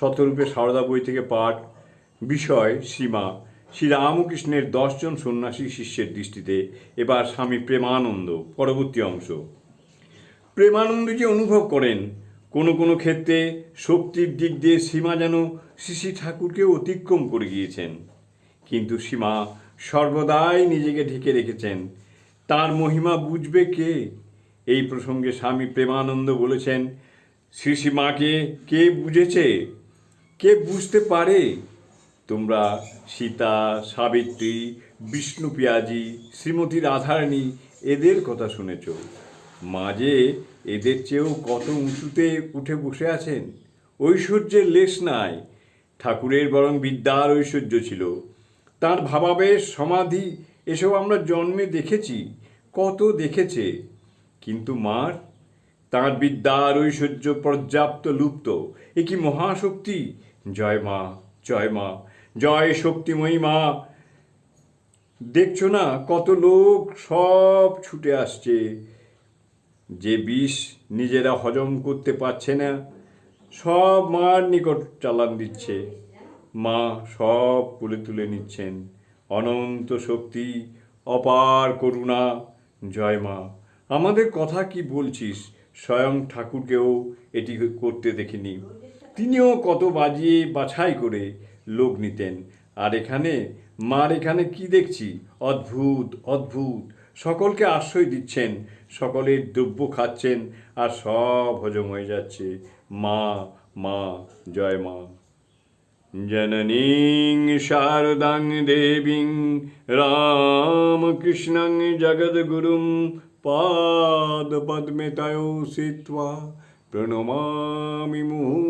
শতরূপে সারদা বই থেকে পাঠ, বিষয়, সীমা শ্রী রামকৃষ্ণের দশজন সন্ন্যাসী শিষ্যের দৃষ্টিতে এবার স্বামী প্রেমানন্দ, পরবর্তী অংশ। প্রেমানন্দ যে অনুভব করেন, কোনো কোনো ক্ষেত্রে শক্তির দিক দিয়ে সীমা যেন শ্রী ঠাকুরকে অতিক্রম করে গিয়েছেন। কিন্তু সীমা সর্বদাই নিজেকে ঢেকে রেখেছেন। তার মহিমা বুঝবে কে? এই প্রসঙ্গে স্বামী প্রেমানন্দ বলেছেন শ্রী সীমাকে কে বুঝেছে? কে বুঝতে পারে? তোমরা সীতা, সাবিত্রী, বিষ্ণু পিয়াজি, শ্রীমতী রাধারানী এদের কথা শুনেছ। মাঝে এদের চেয়েও কত উঁচুতে উঠে বসে আছেন? ঐশ্বর্যের লেশ নাই। ঠাকুরের বরং বিদ্যার ঐশ্বর্য ছিল। তার ভাবাবেশ, সমাধি এসব আমরা জন্মে দেখেছি, কত দেখেছে। কিন্তু মার তাঁর বিদ্যার ঐশ্বর্য পর্যাপ্ত লুপ্ত। এ কি মহাশক্তি? জয় মা জয় মা, জয় শক্তিময়ী মা। দেখছ না কত লোক সব ছুটে আসছে। যে বিষ নিজেরা হজম করতে পারছে না, সব মার নিকট চালান দিচ্ছে। মা সব তুলে তুলে নিচ্ছেন। অনন্ত শক্তি, অপার করুণা। জয় মা, আমাদের কথা কি বলছিস? স্বয়ং ঠাকুরকেও এটি করতে দেখিনি। তিনিও কত বাজিয়ে বাছাই করে লোক নিতেন। আর এখানে, মার এখানে কি দেখছি? অদ্ভুত অদ্ভুত। সকলকে আশ্রয় দিচ্ছেন, সকলের দ্রব্য খাচ্ছেন, আর সব হজম হয়ে যাচ্ছে। মা মা, জয় মা। জননীং শারদাং দেবীং রামকৃষ্ণং জগদ্গুরুম पादपद्मे तयोषित्वा प्रणमा मुहुः